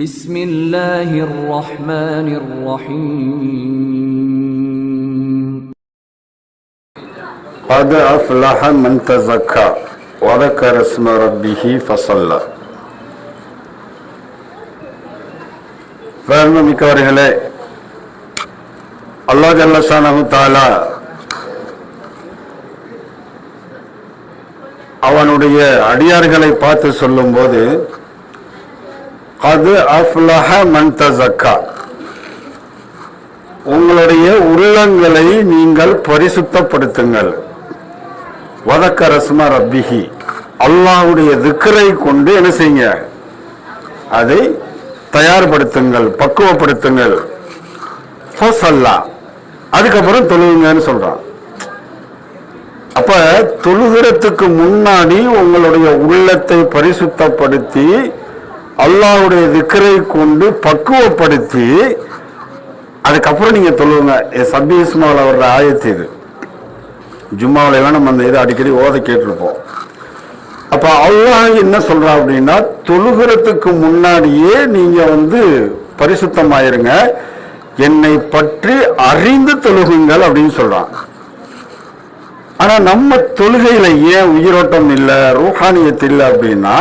بسم الله الرحمن الرحيم قد أفلح من تزكى وذكر اسم ربه فصلى மிக்கவர்களே அல்லாஹ் ஜல்லஷானஹு தாலா அவனுடைய அடியார்களை பார்த்து சொல்லும்போது அது அஃப்லஹ மன் தஸக்கா உங்களுடைய உள்ளங்களை நீங்கள் பரிசுத்தப்படுத்துங்கள். வதக்க ரஸ்மா ரப்பிஹி. அல்லாஹ்வுடைய திக்கரை கொண்டு என்ன செய்யுங்க? அதை தயார்படுத்துங்கள் பக்குவப்படுத்துங்கள். ஃபஸல்லா அதுக்கப்புறம் தொழுவுங்கன்னு சொல்றான். அப்ப தொழுகிறதுக்கு முன்னாடி உங்களுடைய உள்ளத்தை பரிசுத்தப்படுத்தி அல்லாஹ்வுடைய திக்கரை கொண்டு பக்குவப்படுத்தி அதுக்கப்புறம் நீங்க தொழுவுங்க சபி இஸ்மாவில் வர்ற ஆயத்து இது. ஜும்மாவில் வேணும் அந்த இதை அடிக்கடி ஓத கேட்டிருப்போம். அப்போ அல்லாஹ் என்ன சொல்கிறா அப்படின்னா தொழுகிறதுக்கு முன்னாடியே நீங்கள் வந்து பரிசுத்தமாயிருங்க. என்னை பற்றி அறிந்து தொழுகுங்கள் அப்படின்னு சொல்கிறான் ஆனால் நம்ம தொழுகையில் ஏன் உயிரோட்டம் இல்லை ரூஹானியத்தில் இல்லை அப்படின்னா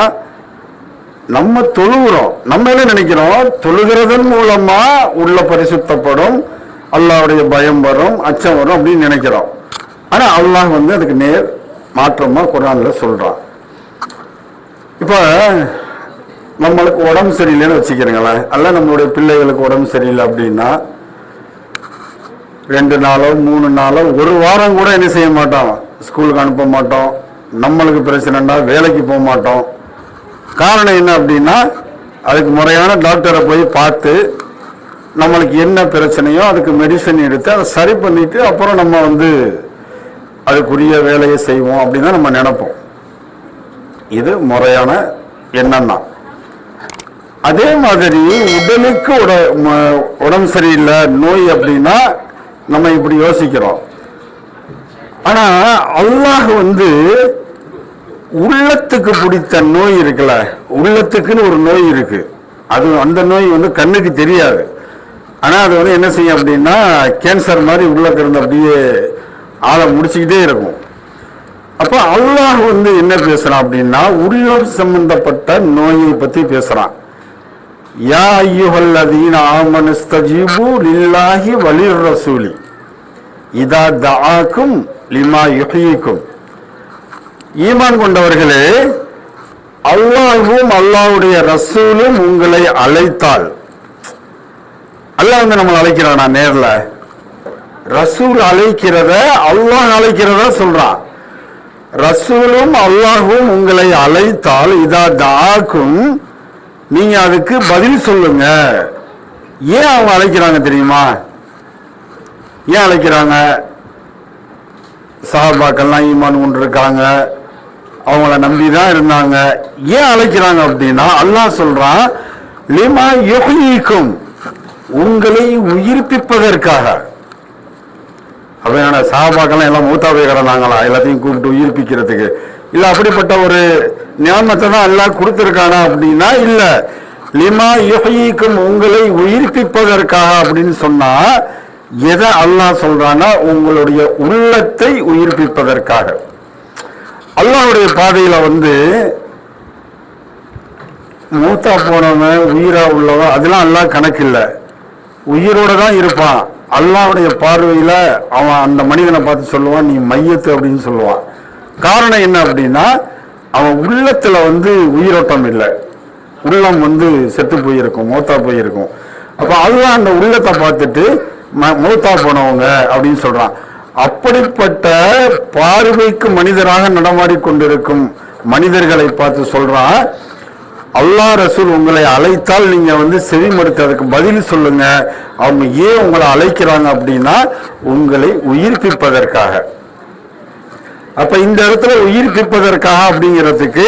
நம்ம தொழுகிறோம். நம்ம என்ன நினைக்கிறோம்? தொழுகிறதன் மூலமா உள்ள பரிசுத்தப்படும். அல்லாவுடைய பயம் வரும் அச்சம் வரும் அப்படின்னு நினைக்கிறோம். ஆனா அல்லாஹ் வந்து அதுக்கு நேர் மாற்றமா குரான்ல சொல்றான். இப்ப நம்மளுக்கு உடம்பு சரியில்லைன்னு வச்சுக்கிறீங்களேன். அல்ல நம்மளுடைய பிள்ளைகளுக்கு உடம்பு சரியில்லை அப்படின்னா ரெண்டு நாளோ மூணு நாளோ ஒரு வாரம் கூட என்ன செய்ய மாட்டோம் ஸ்கூலுக்கு அனுப்ப மாட்டோம். நம்மளுக்கு பிரச்சனைனா வேலைக்கு போக மாட்டோம். காரணம் என்ன அப்படின்னா அதுக்கு முறையான டாக்டரை போய் பார்த்து நம்மளுக்கு என்ன பிரச்சனையோ அதுக்கு மெடிசன் எடுத்து அதை சரி பண்ணிட்டு அப்புறம் நம்ம வந்து அதுக்குரிய வேலையை செய்வோம் அப்படின்னு தான் நம்ம நினைப்போம். இது முறையான எண்ணம் தான். அதே மாதிரி உடலுக்கு உட ம- உடம்பு சரியில்லை நோய் அப்படின்னா நம்ம இப்படி யோசிக்கிறோம். ஆனா அல்லாஹ் வந்து உள்ளத்துக்கு பிடித்த நோய் இருக்குல்ல உள்ளத்துக்குன்னு ஒரு நோய் இருக்கு. அது அந்த நோய் வந்து கண்ணுக்கு தெரியாது. ஆனால் அது வந்து என்ன செய்யும் அப்படின்னா கேன்சர் மாதிரி உள்ளக்கு இருந்து அப்படியே ஆளை முடிச்சுக்கிட்டே இருக்கும். அப்போ அல்லாஹ் வந்து என்ன பேசுகிறான் அப்படின்னா உள்ளம் சம்பந்தப்பட்ட நோயை பற்றி பேசுகிறான் யா ஐயுஹல்லதீன ஆமனஸ்தஜீபு லில்லாஹி வலிர் ரசூலி. இதா தாக்கும் லிமா யுஹ்யீக்கும் ஈமான் கொண்டவர்களே அல்லாஹும் அல்லாஹ்வுடைய ரசூலும் உங்களை அழைத்தால் அல்லாஹ் வந்து நம்மளை அழைக்கிறானா நேரில்? ரசூல் அழைக்கிறத அல்லாஹ் அழைக்கிறத சொல்றான் ரசூலும் அல்லாஹும் உங்களை அழைத்தால் இதா தாக்கும் நீங்க அதுக்கு பதில் சொல்லுங்க. ஏன் அவங்க அழைக்கிறாங்க தெரியுமா? ஏன் அழைக்கிறாங்க? சாபாக்கள்லாம் ஈமான் கொண்டு இருக்காங்க அவங்கள நம்பி தான் இருந்தாங்க. ஏன் அழைக்கிறாங்க அப்படின்னா அல்லாஹ் சொல்றான் லிமா யுஹ்யீக்கும் உங்களை உயிர்ப்பிப்பதற்காக. அப்படியான சாபாக்கெல்லாம் எல்லாம் மூத்தா போய் கிடந்தாங்களா எல்லாத்தையும் கூப்பிட்டு உயிர்ப்பிக்கிறதுக்கு. இல்ல அப்படிப்பட்ட ஒரு ஞானத்தை தான் எல்லாம் கொடுத்துருக்கானா அப்படின்னா இல்ல. லிமா யுஹ்யீக்கும் உங்களை உயிர்ப்பிப்பதற்காக அப்படின்னு சொன்னா எதை அல்லாஹ் சொல்றான்னா உங்களுடைய உள்ளத்தை உயிர்ப்பிப்பதற்காக. அல்லாவுடைய பாதையில வந்து மூத்தா போனவன் உயிரா உள்ளவன் அதெல்லாம் எல்லாம் கணக்கு இல்லை. உயிரோட தான் இருப்பான். அல்லாவுடைய பார்வையில அவன் அந்த மனிதனை பார்த்து சொல்லுவான் நீ மையத்து அப்படின்னு சொல்லுவான். காரணம் என்ன அப்படின்னா அவன் உள்ளத்துல வந்து உயிரோட்டம் இல்லை. உள்ளம் வந்து செத்து போயிருக்கும் மூத்தா போயிருக்கும். அப்ப அதுதான் அந்த உள்ளத்தை பார்த்துட்டு ம- மூத்தா போனவங்க அப்படின்னு சொல்றான். அப்படிப்பட்ட பார்வைக்கு மனிதராக நடமாடி கொண்டிருக்கும் மனிதர்களை பார்த்து சொல்றா அல்லாஹ் ரசூல் உங்களை அழைத்தால் நீங்க வந்து செவிமடுத்து அதுக்கு பதில் சொல்லுங்க. அவங்க ஏன் உங்களை அழைக்கிறாங்க அப்படின்னா உங்களை உயிர்ப்பிப்பதற்காக. அப்ப இந்த இடத்துல உயிர்ப்பிப்பதற்காக அப்படிங்கிறதுக்கு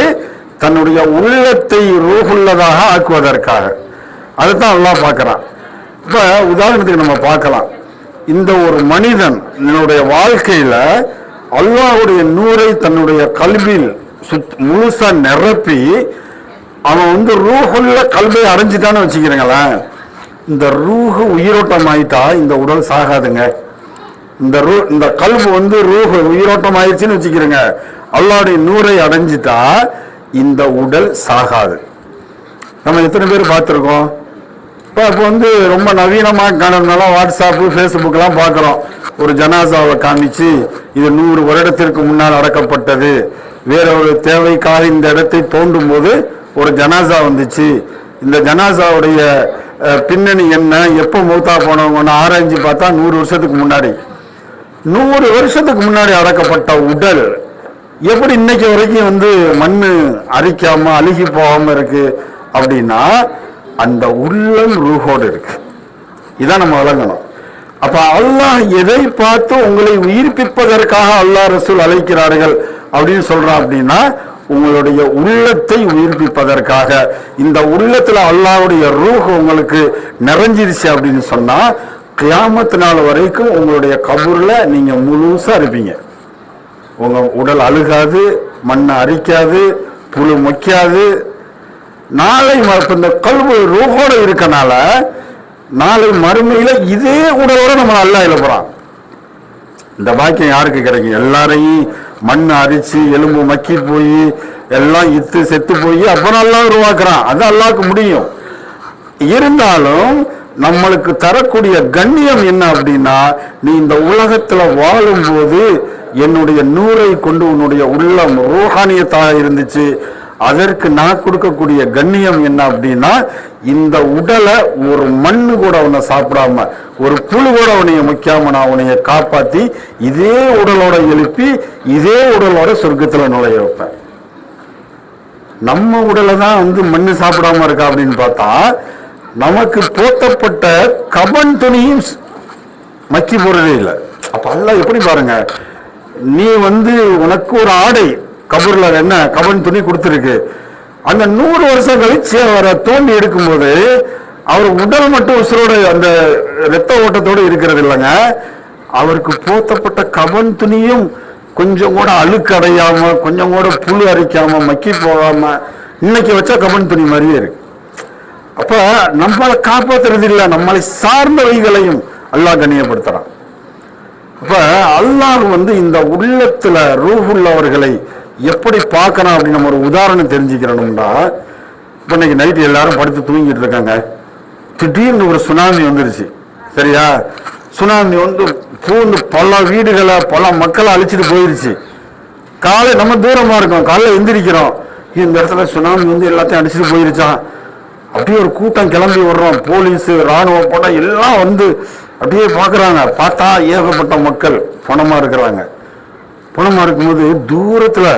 தன்னுடைய உள்ளத்தை ரூகுள்ளதாக ஆக்குவதற்காக. அதுதான் அல்லாஹ் பார்க்கறான். இப்ப உதாரணத்துக்கு நம்ம பார்க்கலாம். இந்த ஒரு மனிதன் என்னுடைய வாழ்க்கையில அல்லாவுடைய நூரை தன்னுடைய கல்வியில் சுத் முழுசா நிரப்பி அவன் வந்து ரூஹுள்ள கல்வை அடைஞ்சிட்டான்னு வச்சுக்கிறீங்களேன். இந்த ரூஹு உயிரோட்டம் ஆயிட்டா இந்த உடல் சாகாதுங்க. இந்த ரூ இந்த கல்வு வந்து ரூஹு உயிரோட்டம் ஆயிடுச்சுன்னு வச்சுக்கிறேங்க. அல்லாவுடைய நூரை அடைஞ்சிட்டா இந்த உடல் சாகாது. நம்ம எத்தனை பேர் பார்த்துருக்கோம்? இப்போ இப்போ வந்து ரொம்ப நவீனமாக காணதுனால வாட்ஸ்அப்பு ஃபேஸ்புக்கெலாம் பார்க்குறோம் ஒரு ஜனாசாவை காமிச்சு இது நூறு வருடத்திற்கு முன்னால் அடக்கப்பட்டது. வேற ஒரு தேவைக்காக இந்த இடத்தை தோண்டும் போது ஒரு ஜனாசா வந்துச்சு. இந்த ஜனாசாவுடைய பின்னணி என்ன எப்போ மூத்தா போனவங்கன்னு ஆராய்ஞ்சு பார்த்தா நூறு வருஷத்துக்கு முன்னாடி. நூறு வருஷத்துக்கு முன்னாடி அடக்கப்பட்ட உடல் எப்படி இன்னைக்கு வரைக்கும் வந்து மண் அரிக்காமல் அழுகி போகாமல் இருக்குது அப்படின்னா அந்த உள்ளம் ரூஹோடு இருக்கு. இதான் நம்ம வழங்கணும் அப்ப அல்லாஹ் எதை பார்த்து உங்களை உயிர்ப்பிப்பதற்காக அல்லாஹ் ரசூல் அழைக்கிறார்கள் அப்படின்னு சொல்றான் அப்படின்னா உங்களுடைய உள்ளத்தை உயிர்ப்பிப்பதற்காக. இந்த உள்ளத்துல அல்லாவுடைய ரூஹ் உங்களுக்கு நிறைஞ்சிருச்சு அப்படின்னு சொன்னா கியாமத்து நாள் வரைக்கும் உங்களுடைய கபூர்ல நீங்க முழுசா இருப்பீங்க. உங்க உடல் அழுகாது மண்ணை அரிக்காது புழு மொக்காது நாளை இந்த கல்வி ரூஹோட இருக்கனால நாளை மறுமையில இதே உடலோட நம்ம நல்லா எழுப்புறான் இந்த பாக்கியம் யாருக்கு கிடைக்கும்? எல்லாரையும் மண் அரிச்சு எலும்பு மக்கி போய் எல்லாம் இத்து செத்து போய் அப்புறம் எல்லாம் உருவாக்குறான். அது அல்லாவுக்கு முடியும். இருந்தாலும் நம்மளுக்கு தரக்கூடிய கண்ணியம் என்ன அப்படின்னா நீ இந்த உலகத்துல வாழும்போது என்னுடைய நூரை கொண்டு உன்னுடைய உள்ளம் ரூஹானியத்தாக இருந்துச்சு. அதற்கு நான் கொடுக்கக்கூடிய கண்ணியம் என்ன அப்படின்னா இந்த உடலை ஒரு மண்ணு கூட அவனை சாப்பிடாம ஒரு புழு கூட அவனைய முக்கியாம நான் அவனைய காப்பாத்தி இதே உடலோட எழுப்பி இதே உடலோட சொர்க்கத்துல நுழைய வைப்பேன். நம்ம உடலை தான் வந்து மண்ணு சாப்பிடாம இருக்கா அப்படின்னு பார்த்தா நமக்கு போத்தப்பட்ட கபன் துணியும் மக்கி போறதே இல்லை. அப்ப எல்லாம் எப்படி பாருங்க நீ வந்து உனக்கு ஒரு ஆடை கபூர்ல என்ன? கபன் துணி கொடுத்துருக்கு. அந்த நூறு வருஷம் கழிச்சு அவரை தோண்டி எடுக்கும்போது அவர் உடல் மட்டும் உசுரோட அந்த ரத்த ஓட்டத்தோடு இருக்கிறது இல்லைங்க. அவருக்கு போத்தப்பட்ட கபன் துணியும் கொஞ்சம் கூட அழுக்கடையாம கொஞ்சம் கூட புழு அரிக்காம மக்கி போகாம இன்னைக்கு வச்சா கபன் துணி மாதிரியே இருக்கு. அப்ப நம்மளை காப்பாத்துறது இல்லை நம்மளை சார்ந்தவைகளையும் அல்லாஹ் கண்ணியப்படுத்துறான். அப்ப அல்லாஹ் வந்து இந்த உள்ளத்துல ரூஹுள்ளவர்களை எப்படி பார்க்கணும் அப்படின்னு நம்ம ஒரு உதாரணம் தெரிஞ்சுக்கிறோம்னா இப்போ இன்னைக்கு நைட்டு எல்லாரும் படுத்து தூங்கிட்டு இருக்காங்க. திடீர்னு ஒரு சுனாமி வந்துருச்சு. சரியா? சுனாமி வந்து பூந்து பல வீடுகளை பல மக்களை அழிச்சிட்டு போயிருச்சு. காலை நம்ம தூரமாக இருக்கோம். காலையில் எந்திரிக்கிறோம். இந்த இடத்துல சுனாமி வந்து எல்லாத்தையும் அடிச்சுட்டு போயிருச்சான் அப்படியே ஒரு கூட்டம் கிளம்பி விடுறோம் போலீஸ் ராணுவ படம் எல்லாம் வந்து அப்படியே பார்க்குறாங்க பார்த்தா ஏகப்பட்ட மக்கள் பணமாக இருக்கிறாங்க. பணமாக இருக்கும்போது தூரத்தில்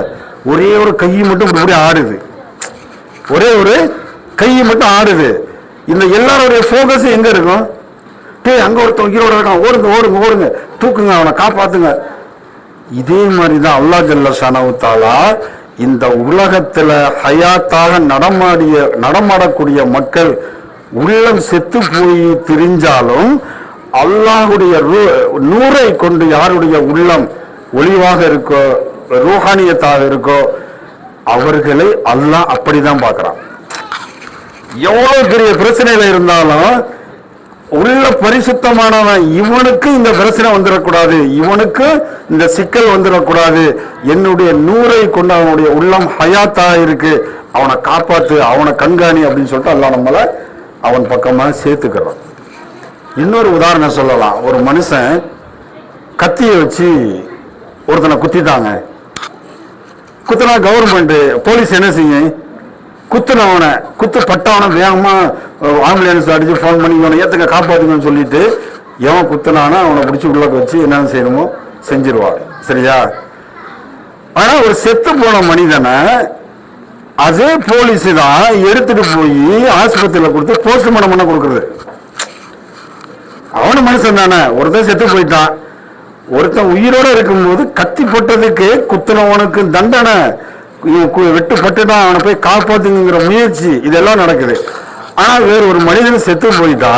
ஒரே ஒரு கை மட்டும் இப்படி ஆடுது. ஒரே ஒரு கை மட்டும் ஆடுது. இந்த எல்லாருடைய ஃபோக்கஸ் எங்கே இருக்கும்? டேய் அங்கே ஒருத்தன் உயிரோட இருக்கான். ஓடுங்க ஓடுங்க ஓடுங்க. தூக்குங்க அவனை காப்பாத்துங்க. இதே மாதிரி தான் அல்லா ஜல்ல சனவுத்தாலா இந்த உலகத்தில் ஹயாத்தாக நடமாடிய நடமாடக்கூடிய மக்கள் உள்ளம் செத்து போய் திரிஞ்சாலும் அல்லாஹுடைய ரூ- நூரை கொண்டு யாருடைய உள்ளம் ஒளிவாக இருக்கோ ரூஹானியத்தாக இருக்கோ அவர்களை அல்லாஹ் அப்படிதான் பார்க்கிறான். எவ்வளவு பெரிய பிரச்சனையில இருந்தாலும் உள்ள பரிசுத்தமானவன் இவனுக்கு இந்த பிரச்சனை வந்துடக்கூடாது இவனுக்கு இந்த சிக்கல் வந்துடக்கூடாது. என்னுடைய நூரை கொண்டு அவனுடைய உள்ளம் ஹயாத்தா இருக்கு. அவனை காப்பாத்து அவனை கண்காணி அப்படின்னு சொல்லிட்டு எல்லாம் நம்மளை அவன் பக்கமாக சேர்த்துக்கிறான். இன்னொரு உதாரணம் சொல்லலாம். ஒரு மனுஷன் கத்தியை வச்சு ஒருத்தனை குத்திட்டாங்க. குத்துனா கவர்மெண்ட் போலீஸ் என்ன செய்யும்? குத்துனவனை குத்து பட்டவனை வேகமாக ஆம்புலன்ஸ் அடித்து ஃபோன் பண்ணி இவனை ஏற்றுக்க காப்பாற்றுங்கன்னு சொல்லிட்டு எவன் குத்துனானா அவனை பிடிச்சி உள்ள வச்சு என்னென்ன செய்யணுமோ செஞ்சிருவான். சரியா? ஆனால் ஒரு செத்து போன மனிதனை அதே போலீஸ் தான் எடுத்துட்டு போய் ஆஸ்பத்திரியில் கொடுத்து போஸ்ட்மார்ட்டம் பண்ண கொடுக்குறது. அவனு மனுஷன் தானே. ஒருத்தன் செத்து போயிட்டான். ஒருத்தன் உயிரோட இருக்கும்போது கத்தி போட்டதுக்கு குத்துனவனுக்கு தண்டனை. வெட்டுப்பட்டு தான் அவனை போய் காப்பாத்துங்கிற முயற்சி இதெல்லாம் நடக்குது. ஆனா வேற ஒரு மனிதன் செத்து போயிட்டா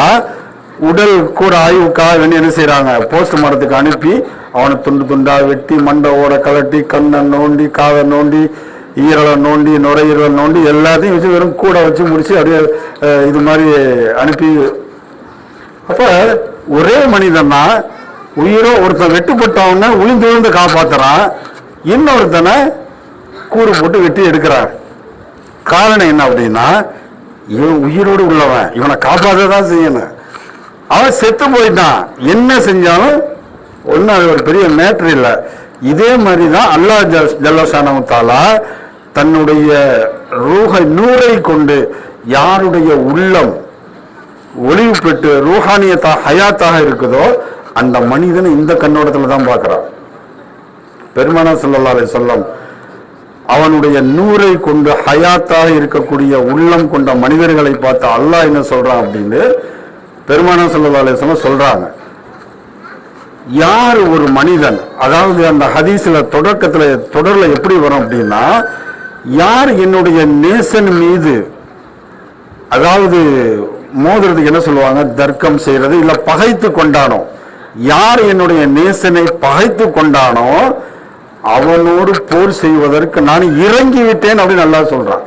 உடல் கூட ஆய்வுக்காக வேண்டி என்ன செய்யறாங்க போஸ்ட் மரத்துக்கு அனுப்பி அவனை துண்டு துண்டா வெட்டி மண்டை ஓட கலட்டி கண்ணை நோண்டி காதை நோண்டி ஈரலை நோண்டி நுரையீரலை நோண்டி எல்லாத்தையும் வச்சு வெறும் கூட வச்சு முடிச்சு அப்படியே இது மாதிரி அனுப்பி அப்ப ஒரே மனிதன்னா உயிரோ ஒருத்தன் வெட்டுப்பட்டவன உளிந்து விழுந்து காப்பாத்துறான். இன்னொருத்தனை கூறு போட்டு வெட்டி எடுக்கிறான் காரணம் என்ன அப்படின்னா இவன் உயிரோடு உள்ளவன். இவனை காப்பாற்ற தான் செய்யணும். அவன் செத்து போயிட்டான். என்ன செஞ்சாலும் ஒன்றும் அது ஒரு பெரிய மேட்ரு இல்லை. இதே மாதிரி தான் அல்லாஹ் ஜல் ஜல்லசானவத்தாலா தன்னுடைய ரூஹ நூரை கொண்டு யாருடைய உள்ளம் ஒளிவு பெற்று ரூஹானியத்தா ஹயாத்தாக இருக்குதோ அந்த மனிதன் இந்த கண்ணோட்டத்தில் தான் பார்க்குறான். பெருமானா ஸல்லல்லாஹு சொல்லம் அவனுடைய நூரை கொண்டு ஹயாத்தாக இருக்கக்கூடிய உள்ளம் கொண்ட மனிதர்களை பார்த்து அல்லாஹ் என்ன சொல்றான் அப்படின்னு பெருமானா ஸல்லல்லாஹு அலைஹி சொல்றாங்க. யார் ஒரு மனிதன் அதாவது அந்த ஹதீஸில் தொடக்கத்தில் தொடரில் எப்படி வரும் அப்படின்னா யார் என்னுடைய நேசன் மீது அதாவது மோதுறதுக்கு என்ன சொல்லுவாங்க? தர்க்கம் செய்கிறது இல்லை பகைத்து கொண்டாடும் யார் என்னுடைய நேசனை பகைத்து கொண்டானோ அவனோடு போர் செய்வதற்கு நான் இறங்கி விட்டேன் அப்படின்னு நல்லா சொல்றான்.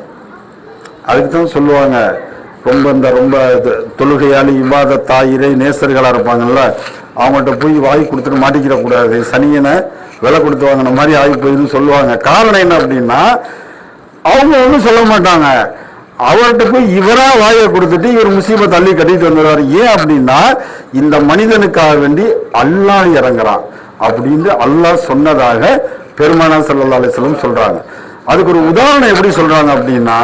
அதுக்கு தான் சொல்லுவாங்க ரொம்ப இந்த ரொம்ப இது தொழுகையாளி இவாதத்தா இறை நேசர்களாக இருப்பாங்கல்ல அவங்கள்ட்ட போய் வாய் கொடுத்துட்டு மாட்டிக்கிற கூடாது. சனியனை விலை கொடுத்து வாங்கின மாதிரி ஆகி போயிருந்து சொல்லுவாங்க. காரணம் என்ன அப்படின்னா அவங்க ஒன்றும் சொல்ல மாட்டாங்க. அவர்கிட்ட போய் இவரா வாயை கொடுத்துட்டு இவர் முசீபை தள்ளி கட்டிட்டு வந்துடுவார் ஏன் அப்படின்னா இந்த மனிதனுக்காக வேண்டி அல்லாஹ் இறங்குறான் அப்படின்னு அல்லாஹ் சொன்னதாக பெருமானா சல்லா அலிஸ்லம் சொல்றாங்க. அதுக்கு ஒரு உதாரணம் எப்படி சொல்றாங்க அப்படின்னா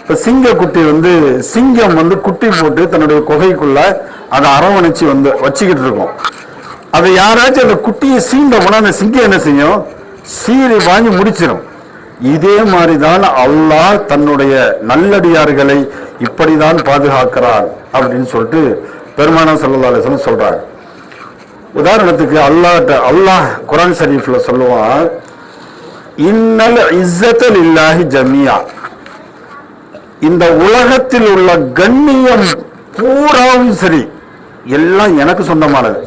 இப்ப சிங்க குட்டி வந்து சிங்கம் வந்து குட்டி போட்டு தன்னுடைய குகைக்குள்ள அதை அரவணைச்சு வந்து வச்சுக்கிட்டு இருக்கும். அதை யாராச்சும் அந்த குட்டியை சீண்ட போனா அந்த சிங்கம் என்ன செய்யும்? சீறி வாங்கி முடிச்சிடும் இதே மாதிரிதான் அல்லாஹ் தன்னுடைய நல்லடியார்களை இப்படிதான் பாதுகாக்கிறான் அப்படின்னு சொல்லிட்டு பெருமானா சல்லாசன் சொல்றாங்க. உதாரணத்துக்கு அல்லாஹ் அல்லாஹ் குரான் ஷரீஃப்ல சொல்லுவான் இன்னல் இஸ்ஸத்தல் இல்லாஹி ஜமியா இந்த உலகத்தில் உள்ள கண்ணியம் பூராவும் சரி எல்லாம் எனக்கு சொந்தமானது.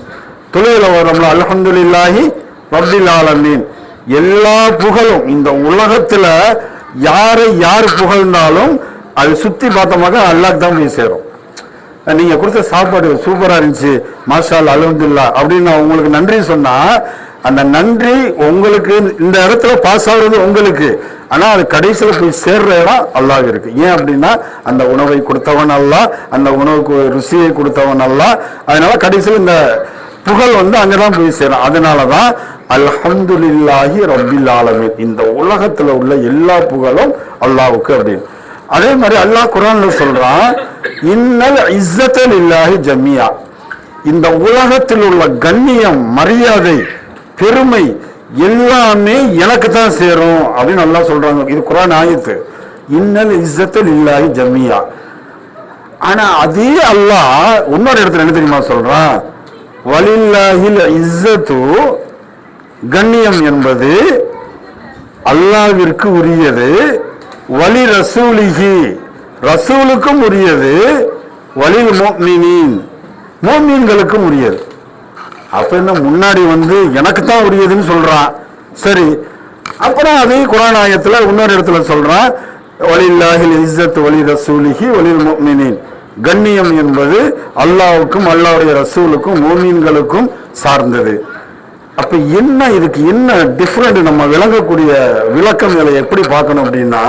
தொழில வரோம்ல அல்ஹம்துலில்லாஹி ரப்பில் ஆலமீன். எல்லா புகழும் இந்த உலகத்துல யாரை யார் புகழ்ந்தாலும் அது சுத்தி பார்த்தோமாக்க அல்லாஹ் தான் போய் சேரும். நீங்க கொடுத்த சாப்பாடு சூப்பரா இருந்துச்சு மாஷால் அலமதுல்லா அப்படின்னு நான் உங்களுக்கு நன்றி சொன்னா அந்த நன்றி உங்களுக்கு இந்த இடத்துல பாஸ் ஆகுறது உங்களுக்கு. ஆனால் அது கடைசியில் போய் சேர்ற இடம் அல்லாஹ் இருக்கு. ஏன் அப்படின்னா அந்த உணவை கொடுத்தவன் அல்ல அந்த உணவுக்கு ருசியை கொடுத்தவன் அல்ல அதனால கடைசியில் இந்த புகழ் வந்து அங்கதான் போய் சேரும். அதனாலதான் அல்ஹம்துலில்லாஹி ரபில் ஆலமீன். இந்த உலகத்துல உள்ள எல்லா புகழும் அல்லாவுக்கு அப்படின்னு. அதே மாதிரி அல்லாஹ் குரான்ல சொல்றான் இன்னல் இஸ்ஸத்தல் இல்லாஹி ஜமியா இந்த உலகத்தில் உள்ள கண்ணியம் மரியாதை பெருமை எல்லாமே எனக்கு தான் சேரும் அப்படின்னு நல்லா சொல்றாங்க. இது குரான் ஆயத்து. இன்னல் இஸ்ஸத்தல் இல்லாஹி ஜமியா ஆனா அதே அல்லாஹ் இன்னொரு இடத்துல என்ன தெரியுமா சொல்றான்? வலில்லாஹில் இஸ்ஸத்து கண்ணியம் என்பது அல்லாவிற்கு உரியது வலி ரசூலிகி ரசூலுக்கும் உரியது வலில் மோமினின் மோமீன்களுக்கும் உரியது. அப்ப என்ன முன்னாடி வந்து எனக்கு தான் உரியதுன்னு சொல்றான். சரி அப்புறம் அதே குரான் ஆயத்தில் இன்னொரு இடத்துல சொல்றான் வலில்லாஹில் இஸ்ஸத் வலி ரசூலிகி வலில் மோமினின் கண்ணியம் என்பது அல்லாவுக்கும் அல்லாவுடைய ரசூலுக்கும் மோமீன்களுக்கும் சார்ந்தது. அப்ப என்ன இதுக்கு என்ன டிஃப்ரெண்ட் நம்ம விளங்கக்கூடிய விளக்கம் இதில் எப்படி பார்க்கணும் அப்படின்னா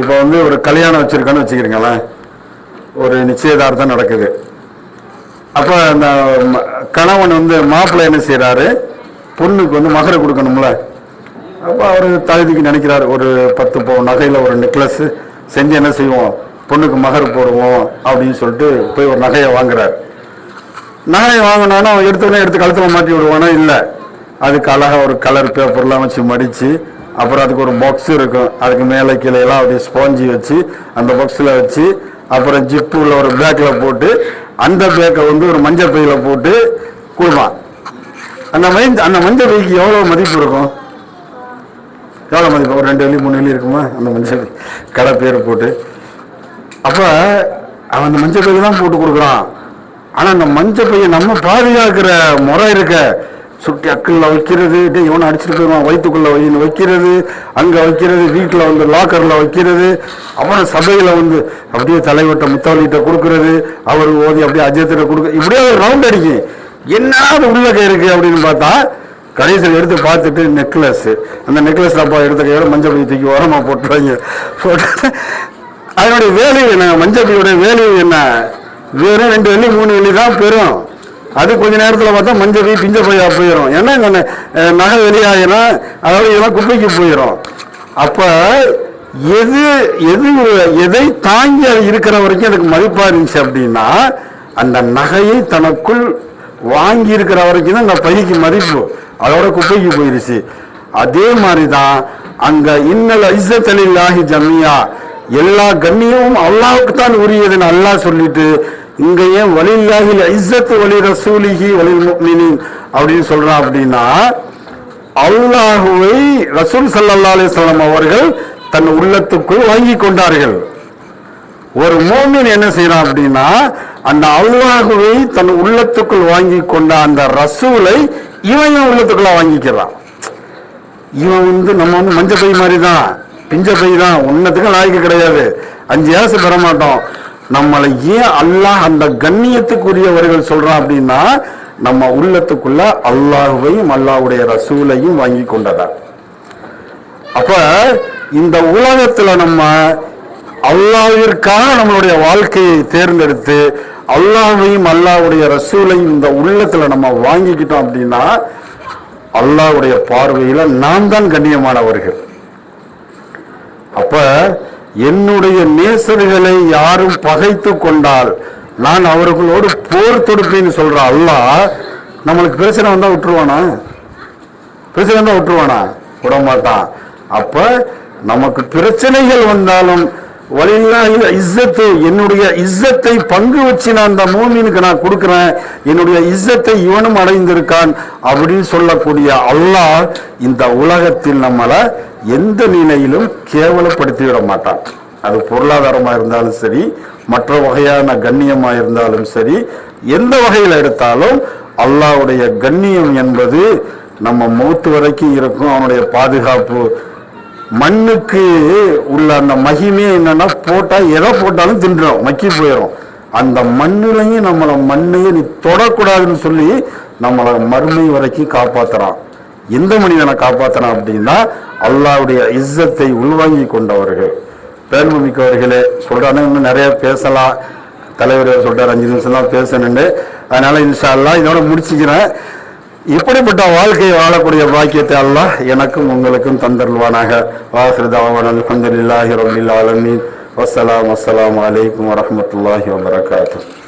இப்ப வந்து ஒரு கல்யாணம் வச்சிருக்கோன்னு வச்சுக்கிறீங்களேன். ஒரு நிச்சயதார்த்தம் நடக்குது. அப்ப அந்த கணவன் வந்து மாப்பிள்ளை என்ன செய்கிறாரு பொண்ணுக்கு வந்து மகரை கொடுக்கணும்ல. அப்ப அவர் தகுதிக்கு நினைக்கிறாரு. ஒரு பத்து பவுன் நகையில ஒரு நெக்லஸ் செஞ்சு என்ன செய்வோம்? பொண்ணுக்கு மகர் போடுவோம் அப்படின்னு சொல்லிட்டு போய் ஒரு நகையை வாங்குறாரு. நகையை வாங்கினாலும் அவன் எடுத்தோடனே எடுத்து கழுத்தில் மாட்டி விடுவானா? இல்லை. அதுக்கு அழகாக ஒரு கலர் பேப்பர்லாம் வச்சு மடித்து அப்புறம் அதுக்கு ஒரு பாக்ஸ் இருக்கும். அதுக்கு மேலே கீழே எல்லாம் அப்படியே ஸ்பாஞ்சி வச்சு அந்த பாக்ஸில் வச்சு அப்புறம் ஜிப்பு உள்ள ஒரு பேக்கில் போட்டு அந்த பேக்கை வந்து ஒரு மஞ்சள் பையில போட்டு கொடுப்பான். அந்த மஞ்ச அந்த மஞ்சள் பைக்கு எவ்வளோ மதிப்பு இருக்கும்? எவ்வளோ மதிப்பு? ஒரு ரெண்டு வெள்ளி மூணு வெள்ளி இருக்குமா? அந்த மஞ்சள் கடை பேர் போட்டு. அப்போ அவன் அந்த மஞ்சள் பையை தான் போட்டு கொடுக்குறான். ஆனால் அந்த மஞ்சள் பையை நம்ம பாதுகாக்கிற முறை இருக்க. சுட்டி அக்கல்ல வைக்கிறது டேய் இவனை அடிச்சுட்டு போயிடுவான் வயிற்றுக்குள்ள வைன்னு வைக்கிறது அங்கே வைக்கிறது வீட்டில் வந்து லாக்கரில் வைக்கிறது. அப்புறம் சபையில் வந்து அப்படியே தலைவட்ட முத்தவலிட்ட கொடுக்கறது அவர் ஓதி அப்படியே அஜயத்திட்ட கொடுக்க இப்படியே ஒரு ரவுண்ட் அடிக்கும். என்ன அது உள்ள கை இருக்கு அப்படின்னு பார்த்தா கடைசியில் எடுத்து பார்த்துட்டு நெக்லஸ் அந்த நெக்லஸ் அப்பா எடுத்த கையோட மஞ்சள் பை தூக்கி ஓரமா போட்டுருவாங்க. போட்டு அதனுடைய வேல்யூ என்ன? மஞ்சள் பையோட வேல்யூ என்ன? வெறும் ரெண்டு வெள்ளி மூணு வெள்ளி தான் பெறும். அது கொஞ்ச நேரத்தில் பார்த்தா மஞ்சள் பை பிஞ்ச பையா போயிடும் ஏன்னா இந்த நகை வெளியாகினா அதாவது இதெல்லாம் குப்பைக்கு போயிடும் அப்போ எது எது எதை தாங்கி அது இருக்கிற வரைக்கும் அதுக்கு மதிப்பாக இருந்துச்சு அப்படின்னா அந்த நகையை தனக்குள் வாங்கி இருக்கிற வரைக்கும் தான் அந்த பைக்கு மதிப்பு. அதோட குப்பைக்கு போயிடுச்சு அதே மாதிரி தான் அங்கே இன்னல் ஐசத்தலில்லாஹி ஜம்மியா எல்லா கண்ணியமும் அல்லாவுக்கு தான் உரியதுன்னு அல்லாஹ் சொல்லிட்டு இங்க ஏன் வலில்லாஹில் ஐசத்து வலி ரசூலிஹி வலி அப்படின்னு சொல்றான் அப்படின்னா அல்லாஹுவை ரசூல் சல்லா அலிஸ்லாம் அவர்கள் தன் உள்ளத்துக்குள் வாங்கி கொண்டார்கள். ஒரு மோமின் என்ன செய்யறான் அப்படின்னா அந்த அல்லாஹுவை தன் உள்ளத்துக்குள் வாங்கி கொண்ட அந்த ரசூலை இவன் உள்ளத்துக்குள்ள வாங்கிக்கிறான். இவன் வந்து நம்ம வந்து மஞ்சள் பை மாதிரி தான் பிஞ்ச பை தான். ஒன்றத்துக்கும் லாய்க்கு கிடையாது. அஞ்சு ஏசு பெற மாட்டோம் நம்மளை ஏன் அல்லாஹ் அந்த கண்ணியத்துக்குரியவர்கள் சொல்றான் அப்படின்னா நம்ம உள்ளத்துக்குள்ள அல்லாஹுவையும் அல்லாஹுடைய ரசூலையும் வாங்கி கொண்டதா? அப்ப இந்த உலகத்துல நம்ம அல்லாவிற்காக நம்மளுடைய வாழ்க்கையை தேர்ந்தெடுத்து அல்லாஹையும் அல்லாவுடைய ரசூலையும் இந்த உள்ளத்துல நம்ம வாங்கிக்கிட்டோம் அப்படின்னா அல்லாஹ்வுடைய பார்வையில நாம் தான் கண்ணியமானவர்கள். அப்ப என்னுடைய நேசர்களை யாரும் பகைத்து கொண்டால் நான் அவர்களோடு போர் தொடுப்பேன்னு சொல்ற அல்லா நம்மளுக்கு பிரச்சனை வந்தா விட்டுருவானா? பிரச்சனை வந்தா விட்டுருவானா? விட மாட்டான் அப்ப நமக்கு பிரச்சனைகள் வந்தாலும் வலில்லாஹி இஸ்ஸத்து என்னுடைய இஸ்ஸத்தை பங்கு வச்சு நான் அந்த மூமினுக்கு நான் கொடுக்குறேன். என்னுடைய இஸ்ஸத்தை இவனும் அடைந்திருக்கான் அப்படின்னு சொல்லக்கூடிய அல்லாஹ் இந்த உலகத்தில் நம்மளை எந்த நிலையிலும் கேவலப்படுத்தி விட மாட்டான். அது பொருளாதாரமாக இருந்தாலும் சரி மற்ற வகையான கண்ணியமாக இருந்தாலும் சரி எந்த வகையில் எடுத்தாலும் அல்லாவுடைய கண்ணியம் என்பது நம்ம மூத்து வரைக்கும் இருக்கும். அவனுடைய பாதுகாப்பு மண்ணுக்கு உள்ள அந்த மகிமே என்னன்னா போட்டா எதை போட்டாலும் தின்றுடும் மக்கி போயிடும் அந்த மண்ணுலையும் நம்மளை மண்ணையும் நீ தொடக்கூடாதுன்னு சொல்லி நம்மளை மறுமை வரைக்கும் காப்பாத்துறான். எந்த மனிதனை காப்பாத்துறான் அப்படின்னா அல்லாவுடைய இஸ்ஸத்தை உள்வாங்கி கொண்டவர்கள். பேர்மிக்கவர்களே சொல்றானே இன்னும் நிறைய பேசலாம். தலைவர் சொல்றாரு அஞ்சு நிமிஷம் தான் பேசணுன்னு அதனால இன்ஷா அல்லாஹ் இதோட முடிச்சுக்கிறேன். இப்படிப்பட்ட வாழ்க்கையை வாழக்கூடிய பாக்கியத்தை அல்லாஹ் எனக்கும் உங்களுக்கும் தந்தருள்வானாக. வாஹிருதாவன் அல்ஹம்துலில்லாஹி ரபில் ஆலமீன். வஸ்ஸலாம் அஸ்ஸலாமு அலைக்கும் வரமத்துல்லாஹி வபரகாத்துஹு.